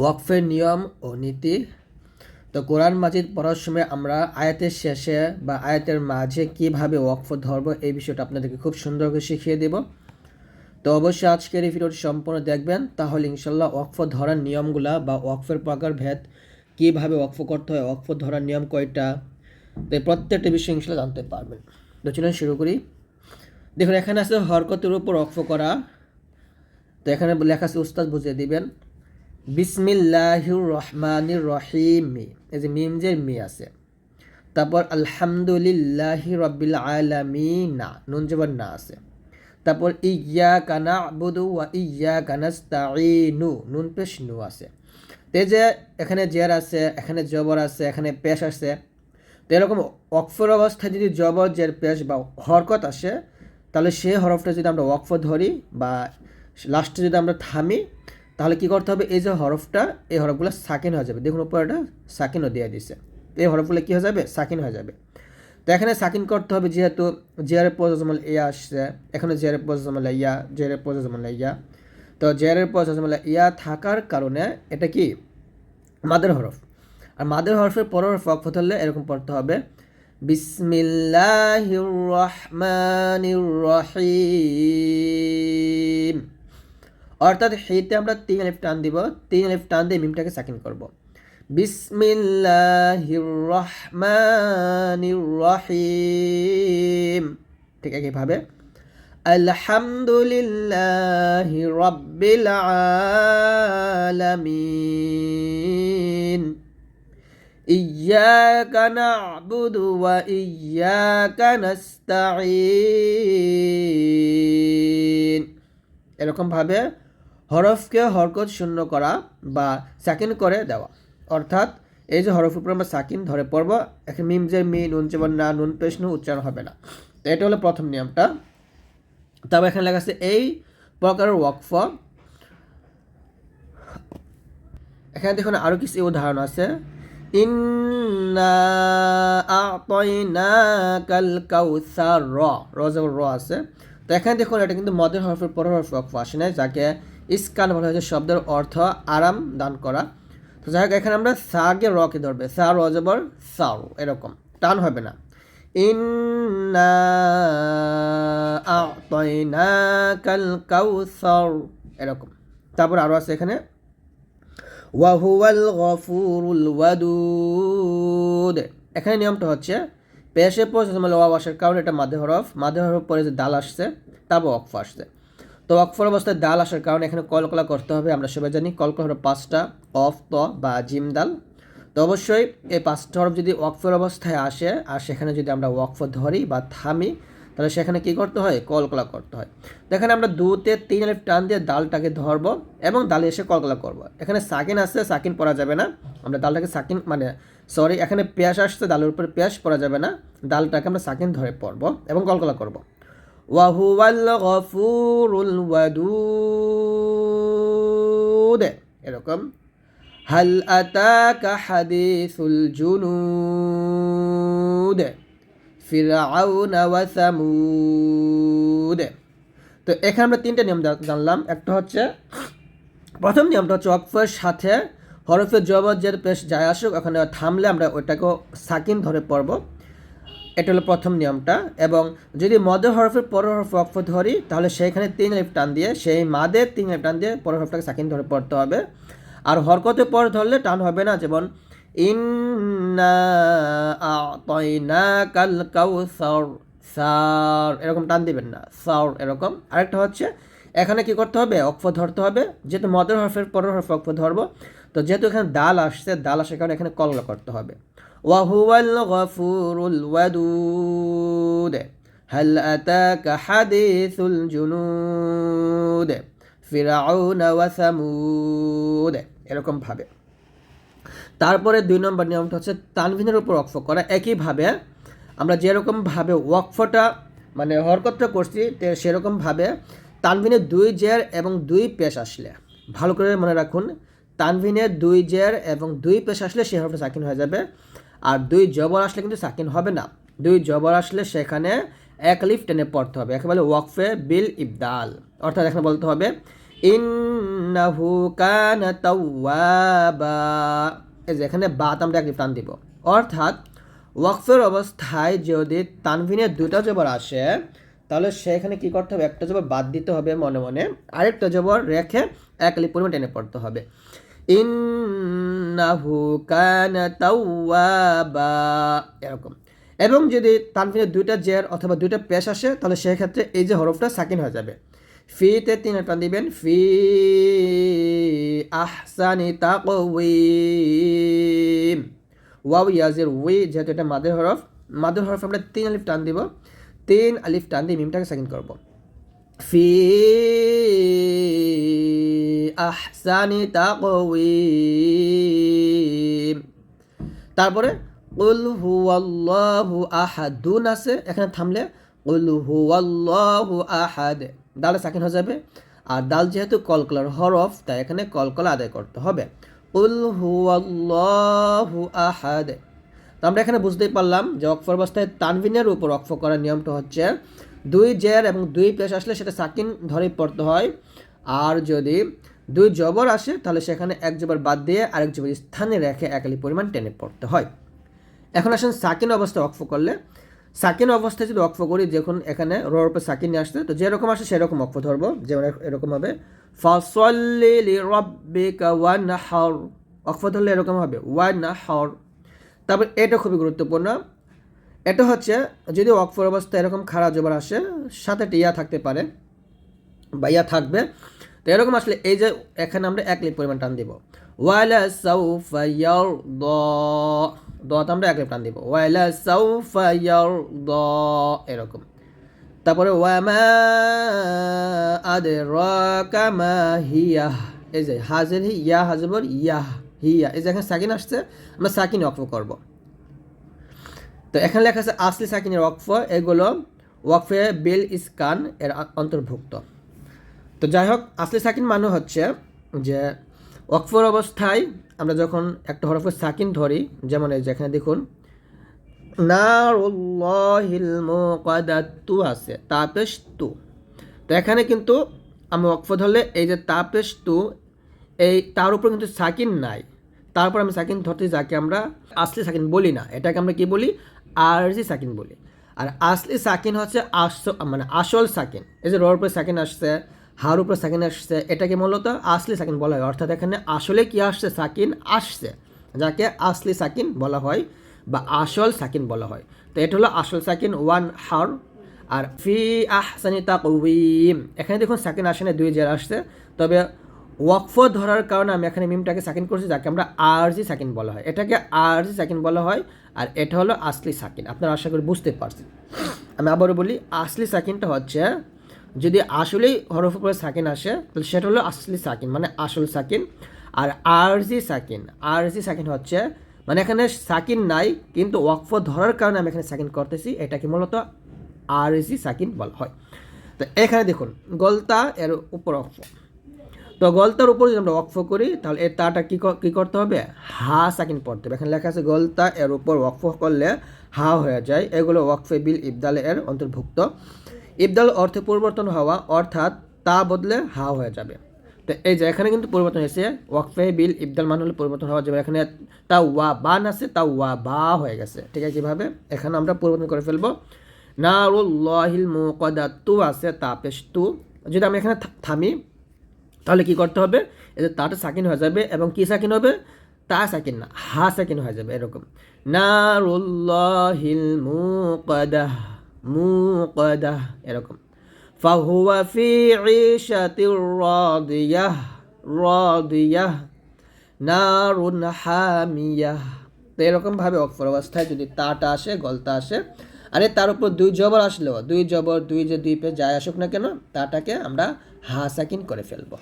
ওয়াকফের নিয়ম ও নীতি। তো কোরআন মাজিদ পড়ার সময় আমরা আয়াতের শেষে বা আয়াতের মাঝে কীভাবে ওয়াকফ ধরবো এই বিষয়টা আপনাদেরকে খুব সুন্দর করে শিখিয়ে দেব। তো অবশ্যই আজকের এই ভিডিওটি সম্পূর্ণ দেখবেন, তাহলে ইনশাল্লাহ ওয়াকফ ধরার নিয়মগুলা বা ওয়াকফের প্রকার ভেদ কীভাবে ওয়াকফ করতে হয়, ওয়াকফ ধরার নিয়ম কয়টা, তো প্রত্যেকটা বিষয় ইনশাল্লাহ জানতে পারবেন। তো চলুন শুরু করি। দেখুন, এখানে আছে হরকতের উপর ওয়াকফ করা। তো এখানে লেখা আছে, উস্তাদ বুঝিয়ে দিবেন। বিসমিল্লাহির রহমানির রহিম। এই যে মিম যে মি আছে। তারপর আলহামদুলিল্লাহি রব্বিল আলামিনা। নুন জবর না আছে। তারপর ইয়া কানা আবুদু ওয়া ইয়া কানাস্তাইনু নুন পেশ নু আছে। তো যে এখানে জের আছে, এখানে জবর আছে, এখানে পেশ আছে। তো এরকম অক্ষর অবস্থায় যদি জবর, জের, পেশ বা হরকত আসে, তাহলে সেই হরফটা যদি আমরা ওয়াকফ ধরি বা লাস্টে যদি আমরা থামি তাহলে কি করতে হবে? এই যে হরফটা, এই হরফগুলো সাকিন হয়ে যাবে। দেখুন উপরে একটা সাকিনও দিয়ে দিছে। এই হরফগুলো কী হয়ে যাবে? সাকিন হয়ে যাবে। তো এখানে সাকিন করতে হবে যেহেতু জেয়ারের পজাজমাল ইয়া আসছে। এখানে জেয়ারের পজাজমাল ইয়া, জেয়ারের পজাজমাল ইয়া। তো জেয়ারের পজাজমাল ইয়া থাকার কারণে এটা কি? মাদের হরফ। আর মাদের হরফের পর হরফ অক্ষ ধরলে এরকম পড়তে হবে। বিসমিল্লাহির রহমানির রহিম। অর্থাৎ হেতে আমরা তিন আলিফ টান দিব তিন আলিফ টান দিয়ে মিমটাকে সাকিন করব বিসমিল্লাহির রহমানির রহিম ঠিক একইভাবে আলহামদুলিল্লাহি রব্বিল আলামিন إياك نعبد وإياك نستعين এরকমভাবে হরফকে হরকত শূন্য করা বা সাকিন করে দেওয়া। অর্থাৎ এই যে হরফ উপর আমরা সাকিন ধরে পড়ব এখানে মিম যে মি, নুন যেমন না, নুন পেশ নু উচ্চারণ হবে না। এটা হলো প্রথম নিয়মটা। তবে এখানে লেখা আছে, এই প্রকারের ওয়াকফ। এখানে দেখুন আরও কিছু উদাহরণ আছে। ইন্না র আছে। তো এখানে দেখুন, এটা কিন্তু মদের হরফের পর হরফ ওয়াকফ আসে না যাকে ইস্কান বলা হয়েছে শব্দের অর্থ আরাম দান করা। তো যাই হোক, এখানে আমরা সাগে রকে ধরবে? সা, র জবর সাও, এরকম। টান হবে না। এরকম। তারপর আরও আছে এখানে। ওয়াহুয়াল এখানে নিয়মটা হচ্ছে, পেশে পৌঁছে ওয়াব আসার কারণে এটা মাদে হরফ মাদে হরফ পরে যে দাল আসছে, তারপর অক্ফ আসছে। তো অক্ফর অবস্থায় দাল আসার কারণে এখানে কলকলা করতে হবে। আমরা সবাই জানি কলকলা হলো পাঁচটা অফ, ত বা জিম দাল। তো অবশ্যই এই পাঁচটা হরফ যদি ওয়াকফের অবস্থায় আসে, আর সেখানে যদি আমরা ওয়াকফ ধরি বা থামি, তাহলে সেখানে কী করতে হয়? কলকলা করতে হয়। তো এখানে আমরা দুতে তিন আলিফ টান দিয়ে ডালটাকে ধরবো এবং ডালে এসে কলকলা করব। এখানে সাকিন আসছে সাকিন পরা যাবে না। আমরা ডালটাকে সাকিন মানে সরি এখানে পেঁয়াজ আসছে ডালের উপরে পেঁয়াজ পরা যাবে না। ডালটাকে আমরা সাকিন ধরে পড়ব এবং কলকলা করব। ওয়াহুয়াল গফুরুল ওয়াদুদ। এরকম। হাল আতাকা হাদিসুল জুনুদ। ফিরাউন ওয়া সামুদ। তো এখানে আমরা তিনটা নিয়ম জানলাম। একটা হচ্ছে, প্রথম নিয়মটা হচ্ছে অক্ফের সাথে হরফের জবর যে পেশ যায় আসুক, ওখানে থামলে আমরা ওইটাকেও সাকিন ধরে পড়ব। এটা হলো প্রথম নিয়মটা। এবং যদি মদের হরফের পর হরফ অক্ফ ধরি, তাহলে সেইখানে তিন লিফ টান দিয়ে, সেই মাদের তিন লিফ টান দিয়ে পরের হরফটাকে সাকিন ধরে পড়তে হবে। আর হরকতের পর ধরলে টান হবে না, যেমন সার এরকম টান দিবেন না, সার এরকম। আরেকটা হচ্ছে, এখানে কি করতে হবে? অক্ফ ধরতে হবে। যেহেতু মদের হরফের পরের হরফ অক্ফ ধরবো, তো যেহেতু এখানে দাল আসছে, দাল আসার কারণে এখানে কললা করতে হবে। ওয়াহুয়াল গফুরুল ওয়াদুদ هل أتاك حديث الجنود فرعون وثمود এরকম ভাবে তারপরে দুই নম্বর নিয়মটা হচ্ছে তানভিনের উপর ওয়াকফ করা একইভাবে আমরা যেরকমভাবে ওয়াকফটা মানে হরকতটা করছি তে সেরকমভাবে তানভিনের দুই জের এবং দুই পেশ আসলে ভালো করে মনে রাখুন তানভিনের দুই জের এবং দুই পেশ আসলে সে হরফটা সাকিন হয়ে যাবে আর দুই জবর আসলে কিন্তু সাকিন হবে না। দুই জবর আসলে সেখানে এক লিফ টেনে পড়তে হবে। একেবারে ওয়াকফে বিল ইবদাল। অর্থাৎ এখানে বলতে হবে, ইন্নাহু কানা তাওয়াবা। এই আমরা এক লিফ টান দিব। অর্থাৎ ওয়াকফের অবস্থায় যদি তানভিনের দুটো জবর আসে, তাহলে সেখানে কি করতে হবে? একটা জবর বাদ দিতে হবে মনে মনে। আরেকটা জবর রেখে এক আলি পরিমাণ টেনে পড়তে হবে। ইন্নাহু কানা তাওয়াবা। এরকম। এবং যদি তানভিনের দুইটা জের অথবা দুইটা পেশ আসে, তাহলে সেক্ষেত্রে এই যে হরফটা সাকিন হয়ে যাবে। ফিতে তিন টান দিবেন, ফি আহসানি তাকওয়িম। ওয়াও ইয়াজের উই যেহেতু এটা মাদের হরফ মাদের হরফ আমরা তিন আলিফ টান দিব, তিন আলিফ টান দিয়ে মিমটাকে সেকেন্ড করব। ফি আহসানি তাকওয়িম। তারপরে, কুল হুয়াল্লাহু আহাদুন আছে, এখানে থামলে, কুল হুয়াল্লাহু আহাদ দালে সাকিন হয়ে যাবে। আর দাল যেহেতু কলকলার হরফ, তাই এখানে কলকলা আদায় করতে হবে। কুল হুয়াল্লাহু আহাদ তো আমরা এখানে বুঝতেই পারলাম যে অক্ফ অবস্থায় তানভিনের উপর অক্ফ করার নিয়মটা হচ্ছে দুই জের এবং দুই পেশ আসলে সেটা সাকিন ধরে পড়তে হয়। আর যদি দুই জবর আসে, তাহলে সেখানে এক জবর বাদ দিয়ে আরেক জবর স্থানে রেখে একালি পরিমাণ টেনে পড়তে হয়। এখন আসেন সাকিন অবস্থায় অক্ফ করলে। সাকিন অবস্থায় যদি অক্ফ করি, যখন এখানে রোর উপর সাকিন নিয়ে আসতে তো যেরকম আসে সেরকম অক্ফ ধরবো। যেমন এরকম হবে হার অক্ফ ধরলে এরকম হবে ওয়ান হার তারপর এটা খুবই গুরুত্বপূর্ণ। এটা হচ্ছে, যদি অক্ফর অবস্থা এরকম খারাপ জবর আসে, সাথে ইয়া থাকতে পারে, বা ইয়া থাকবে তো এরকম আসলে এই যে এখানে আমরা এক লিপ পরিমাণ টান দিব। ওয়ালা সাউফা ইয়ার দ দতে আমরা এক লিপ টান দিব। ওয়ালা সাউফা ইয়ার দ এরকম। তারপরে ওয়ামা আদে রাকামা হিয়া। এই যে হাজের হি, ইয়া হাজবর ইয়াহ হিয়া। এই যে এখানে সাকিন আসছে, আমরা সাকিন অক্ফ করব। তো এখানে লেখা আছে, আসলি সাকিনের ওয়াকফ, এগুলো ওয়াকফে বিল ইসকান এর অন্তর্ভুক্ত। তো যাই হোক আসলি সাকিন মানে হচ্ছে যে ওয়াকফর অবস্থায় আমরা যখন একটা হরফের সাকিন ধরি, যেমন এই যেখানে দেখুন মুকাদাতু আছে তাপেশ তু তো এখানে কিন্তু আমি ওয়াকফ ধরলে এই যে তাপেশ তু এই তার উপর কিন্তু সাকিন নাই। তারপর আমি সাকিন ধরতে যাকে আমরা আসলি সাকিন বলি না, এটাকে আমরা কি বলি? আরজি সাকিন বলি। আর আসলি সাকিন হচ্ছে আস মানে আসল সাকিন। এই যে রোর উপরে সাকিন আসছে হার উপরে সাকিন আসছে, এটাকে মূলত আসলি সাকিন বলা হয়। অর্থাৎ এখানে আসলে কি আসছে? সাকিন আসছে। যাকে আসলি সাকিন বলা হয় বা আসল সাকিন বলা হয়। তো এটা হলো আসল সাকিন, ওয়ান হার আর ফি আহসানি তাকউইম এখানে দেখুন, সাকিন আসে না দুই জের আসছে। তবে ওয়াকফ ধরার কারণে আমি এখানে মিমটাকে সাকিন করছি, যাকে আমরা আরজি সাকিন বলা হয়। এটাকে আরজি সাকিন বলা হয়, আর এটা হলো আসলি সাকিন। আপনারা আশা করি বুঝতে পারছেন। আমি আবারও বলি, আসলি সাকিনটা হচ্ছে যদি আসলেই হরফ উপরে সাকিন আসে, তাহলে সেটা হলো আসলি সাকিন মানে আসল সাকিন। আর আরজি সাকিন আরজি সাকিন হচ্ছে মানে এখানে সাকিন নাই, কিন্তু ওয়াকফ ধরার কারণে আমি এখানে সাকিন করতেছি, এটাকে মূলত আরজি সাকিন বলা হয়। তো এখানে দেখুন, গলতা এর উপর অক্ষ তো গলতার উপর যদি আমরা ওয়াকফ করি, তাহলে এর তাটা কী কী করতে হবে? হা সাকিন পড়তে হবে। এখানে লেখা আছে, গলতা এর উপর ওয়াকফ করলে হা হয়ে যায়। এগুলো ওয়াকফে বিল ইবদাল এর অন্তর্ভুক্ত। ইবদাল অর্থে পরিবর্তন হওয়া, অর্থাৎ তা বদলে হা হয়ে যাবে। তো এই যে, এখানে কিন্তু পরিবর্তন হয়েছে। ওয়াকফে বিল ইবদাল মান হলে পরিবর্তন হওয়া যাবে। এখানে তা ওয়া বান আছে, তা ওয়া বা হয়ে গেছে। ঠিক আছে কীভাবে এখানে আমরা পরিবর্তন করে ফেলব। নারুল্লাহিল মুকদাতু আছে তাপেশ তু যদি আমি এখানে থামি, তাহলে কি করতে হবে? এতে তাটা সাকিন হয়ে যাবে এবং কি সাকিন হবে? তা সাকিন না, হা সাকিন হয়ে যাবে, এরকম। না নারুল্লাহিল মুকদাহ মুকদাহ, এরকম। ফাহুয়া ফি ঈশাতির রাদিয়াহ রাদিয়াহ, নারুন হামিয়াহ। তো এরকমভাবে অক্ষর অবস্থায় যদি তাটা আসে, গলতা আসে, আরে তার উপর দুই জবর আসলেও, দুই জবর, দুই যে দুই পে যায় আসুক না কেন, তাটাকে আমরা হা সাকিন করে ফেলব।